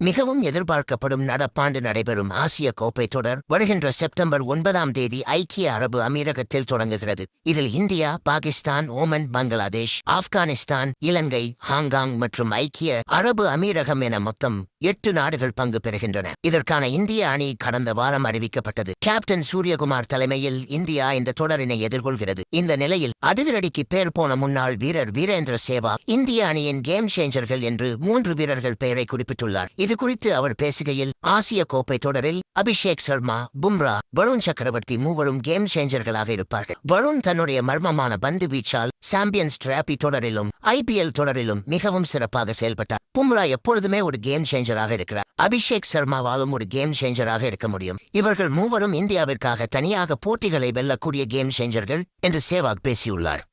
மிகவும் எதிர்பார்க்கப்படும் நடப்பாண்டு நடைபெறும் ஆசிய கோப்பை தொடர் வருகின்ற செப்டம்பர் ஒன்பதாம் தேதி ஐக்கிய அரபு அமீரகத்தில் தொடங்குகிறது. இதில் India Pakistan Oman Bangladesh Afghanistan Ilangai Hong Kong மற்றும் ஐக்கிய அரபு அமீரகம் என மொத்தம் எட்டு நாடுகள் பங்கு பெறுகின்றன. இதற்கான இந்திய அணி கடந்த வாரம் அறிவிக்கப்பட்டது. கேப்டன் சூரியகுமார் தலைமையில் இந்தியா இந்த தொடரினை எதிர்கொள்கிறது. இந்த நிலையில் அதிரடிக்கு பேர் போன முன்னாள் வீரர் வீரேந்திர சேவா இந்திய அணியின் கேம் சேஞ்சர்கள் என்று மூன்று வீரர்கள் பெயரை குறிப்பிட்டுள்ளார். இது குறித்து அவர் பேசுகையில் ஆசிய கோப்பை தொடரில் அபிஷேக் சர்மா பும்ரா வருண் சக்கரவர்த்தி மூவரும் கேம் சேஞ்சர்களாக இருப்பார்கள். வருண் தன்னுடைய மர்மமான பந்து வீச்சால் சாம்பியன்ஸ் டிராபி தொடரிலும் ஐபிஎல் தொடரிலும் மிகவும் சிறப்பாக செயல்பட்டார். பும்ரா எப்பொழுதுமே ஒரு கேம் சேஞ்சராக இருக்கிறார். அபிஷேக் சர்மாவாலும் ஒரு கேம் சேஞ்சராக இருக்க முடியும். இவர்கள் மூவரும் இந்தியாவிற்காக தனியாக போட்டிகளை வெல்லக்கூடிய கேம் சேஞ்சர்கள் என்று சேவாக் பேசியுள்ளார்.